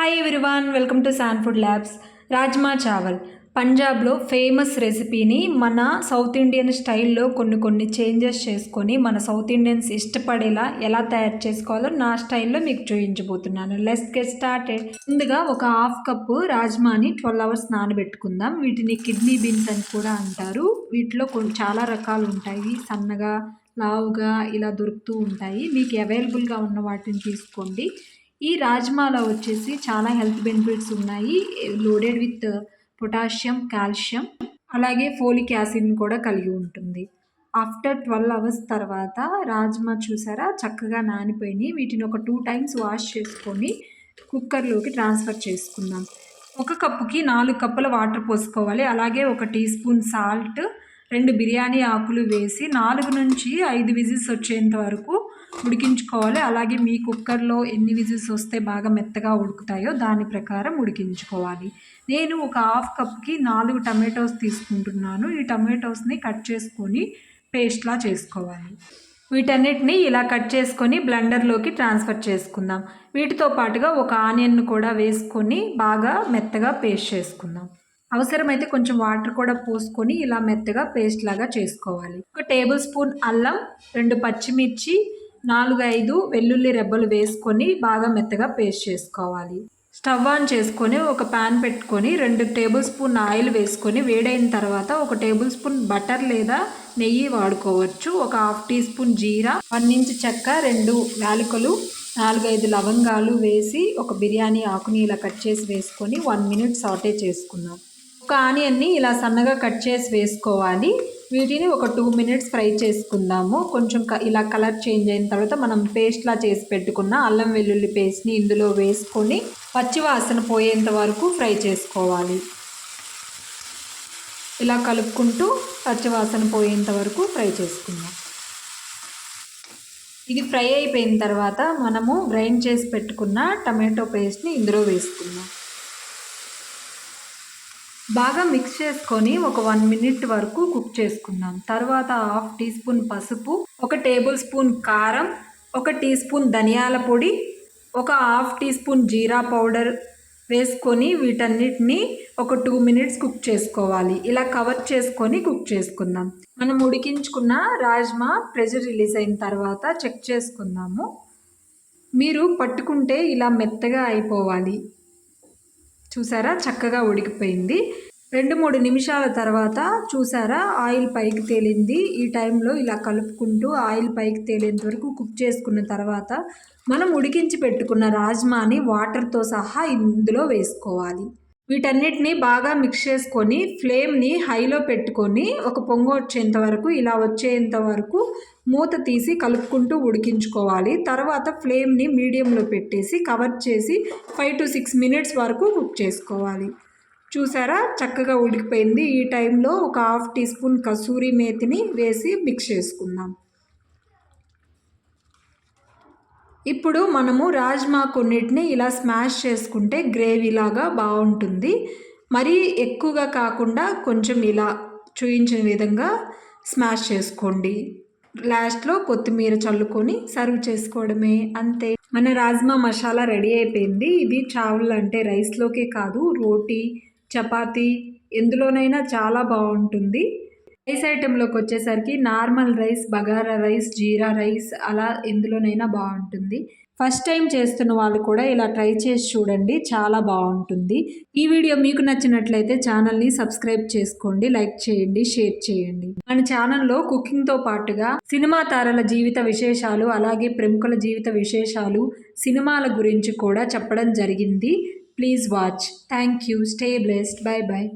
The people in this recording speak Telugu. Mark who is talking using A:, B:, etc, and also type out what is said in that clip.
A: Hi everyone welcome to San Food Labs rajma chawal పంజాబ్లో ఫేమస్ రెసిపీని మన సౌత్ ఇండియన్ స్టైల్లో కొన్ని కొన్ని చేంజెస్ చేసుకొని మన సౌత్ ఇండియన్స్ ఇష్టపడేలా ఎలా తయారు చేసుకోవాలో నా స్టైల్లో మీకు చూపించబోతున్నాను. లెస్ గెట్ స్టార్టెడ్ ముందుగా ఒక హాఫ్ కప్పు రాజ్మాని ట్వెల్వ్ అవర్స్ నానబెట్టుకుందాం. వీటిని కిడ్నీ బీన్స్ అని కూడా అంటారు. వీటిలో కొన్ని చాలా రకాలు ఉంటాయి. సన్నగా లావుగా ఇలా దొరుకుతూ ఉంటాయి. మీకు అవైలబుల్గా ఉన్న వాటిని తీసుకోండి. ఈ రాజ్మాలో వచ్చేసి చాలా హెల్త్ బెనిఫిట్స్ ఉన్నాయి. లోడెడ్ విత్ పొటాషియం కాల్షియం అలాగే ఫోలిక్ యాసిడ్ని కూడా కలిగి ఉంటుంది. ఆఫ్టర్ ట్వెల్వ్ అవర్స్ తర్వాత రాజ్మా చూసారా? చక్కగా నానిపోయినాయి. వీటిని ఒక టూ టైమ్స్ వాష్ చేసుకొని కుక్కర్లోకి ట్రాన్స్ఫర్ చేసుకుందాం. ఒక కప్పుకి నాలుగు కప్పుల వాటర్ పోసుకోవాలి. అలాగే ఒక టీ స్పూన్ సాల్ట్ రెండు బిర్యానీ ఆకులు వేసి నాలుగు నుంచి ఐదు విజిల్స్ వచ్చేంత వరకు ఉడికించుకోవాలి. అలాగే మీ కుక్కర్లో ఎన్ని విజిల్స్ వస్తే బాగా మెత్తగా ఉడుకుతాయో దాని ప్రకారం ఉడికించుకోవాలి. నేను ఒక హాఫ్ కప్కి నాలుగు టమాటోస్ తీసుకుంటున్నాను. ఈ టమాటోస్ని కట్ చేసుకొని పేస్ట్లా చేసుకోవాలి. వీటన్నిటిని ఇలా కట్ చేసుకొని బ్లెండర్లోకి ట్రాన్స్ఫర్ చేసుకుందాం. వీటితో పాటుగా ఒక ఆనియన్ను కూడా వేసుకొని బాగా మెత్తగా పేస్ట్ చేసుకుందాం. అవసరమైతే కొంచెం వాటర్ కూడా పోసుకొని ఇలా మెత్తగా పేస్ట్ లాగా చేసుకోవాలి. ఒక టేబుల్ స్పూన్ అల్లం రెండు పచ్చిమిర్చి నాలుగు ఐదు వెల్లుల్లి రెబ్బలు వేసుకొని బాగా మెత్తగా పేస్ట్ చేసుకోవాలి. స్టవ్ ఆన్ చేసుకొని ఒక ప్యాన్ పెట్టుకొని రెండు టేబుల్ స్పూన్ ఆయిల్ వేసుకొని వేడైన తర్వాత ఒక టేబుల్ స్పూన్ బటర్ లేదా నెయ్యి వాడుకోవచ్చు. ఒక half teaspoon jeera one inch చెక్క రెండు యాలకులు నాలుగైదు లవంగాలు వేసి ఒక బిర్యానీ ఆకుని ఇలా కట్ చేసి వేసుకొని వన్ మినిట్ సాటే చేసుకుందాం. ఒక ఆనియన్ని ఇలా సన్నగా కట్ చేసి వేసుకోవాలి. వీటిని ఒక టూ మినిట్స్ ఫ్రై చేసుకుందాము. కొంచెం ఇలా కలర్ చేంజ్ అయిన తర్వాత మనం పేస్ట్లా చేసి పెట్టుకున్న అల్లం వెల్లుల్లి పేస్ట్ని ఇందులో వేసుకొని పచ్చి వాసన పోయేంత వరకు ఫ్రై చేసుకోవాలి. ఇలా కలుపుకుంటూ పచ్చివాసన పోయేంత వరకు ఫ్రై చేసుకుందాం. ఇది ఫ్రై అయిపోయిన తర్వాత మనము గ్రైండ్ చేసి పెట్టుకున్న టమాటో పేస్ట్ని ఇందులో వేసుకుందాం. బాగా మిక్స్ చేసుకొని ఒక వన్ మినిట్ వరకు కుక్ చేసుకుందాం తర్వాత హాఫ్ టీ స్పూన్ పసుపు ఒక టేబుల్ స్పూన్ కారం ఒక టీ స్పూన్ ధనియాల పొడి ఒక హాఫ్ టీ స్పూన్ జీరా పౌడర్ వేసుకొని వీటన్నిటిని ఒక టూ మినిట్స్ కుక్ చేసుకోవాలి. ఇలా కవర్ చేసుకొని కుక్ చేసుకుందాం. మనం ఉడికించుకున్న రాజ్మా ప్రెజర్ రిలీజ్ అయిన తర్వాత చెక్ చేసుకుందాము. మీరు పట్టుకుంటే ఇలా మెత్తగా అయిపోవాలి. చూసారా? చక్కగా ఉడికిపోయింది. రెండు మూడు నిమిషాల తర్వాత చూసారా? ఆయిల్ పైకి తేలింది. ఈ టైంలో ఇలా కలుపుకుంటూ ఆయిల్ పైకి తేలేంత వరకు కుక్ చేసుకున్న తర్వాత మనం ఉడికించి పెట్టుకున్న రాజ్మాని వాటర్తో సహా ఇందులో వేసుకోవాలి. వీటన్నిటిని బాగా మిక్స్ చేసుకొని ఫ్లేమ్ని హైలో పెట్టుకొని ఒక పొంగు వచ్చేంత వరకు ఇలా వచ్చేంత వరకు మూత తీసి కలుపుకుంటూ ఉడికించుకోవాలి. తర్వాత ఫ్లేమ్ని మీడియంలో పెట్టేసి కవర్ చేసి ఫైవ్ టు సిక్స్ మినిట్స్ వరకు కుక్ చేసుకోవాలి. చూసారా? చక్కగా ఉడికిపోయింది. ఈ టైంలో ఒక హాఫ్ టీ స్పూన్ కసూరి మేతిని వేసి మిక్స్ చేసుకుందాం. ఇప్పుడు మనము రాజ్మా కొన్నిటిని ఇలా స్మాష్ చేసుకుంటే గ్రేవీలాగా బాగుంటుంది. మరీ ఎక్కువగా కాకుండా కొంచెం ఇలా చూయించిన విధంగా స్మాష్ చేసుకోండి. లాస్ట్లో కొత్తిమీర చల్లుకొని సర్వ్ చేసుకోవడమే అంతే. మన రాజ్మా మసాలా రెడీ అయిపోయింది. ఇది చావుల్ అంటే రైస్లోకే కాదు రోటీ చపాతీ ఎందులోనైనా చాలా బాగుంటుంది. రైస్ ఐటెంలోకి వచ్చేసరికి normal rice bagara rice jeera rice అలా ఎందులోనైనా బాగుంటుంది. ఫస్ట్ టైం చేస్తున్న వాళ్ళు కూడా ఇలా ట్రై చేసి చూడండి చాలా బాగుంటుంది. ఈ వీడియో మీకు నచ్చినట్లయితే ఛానల్ని సబ్స్క్రైబ్ చేసుకోండి లైక్ చేయండి షేర్ చేయండి. మన ఛానల్లో కుకింగ్తో పాటుగా సినిమా తారల జీవిత విశేషాలు అలాగే ప్రముఖుల జీవిత విశేషాలు సినిమాల గురించి కూడా చెప్పడం జరిగింది. Please watch. Thank you. Stay blessed. Bye bye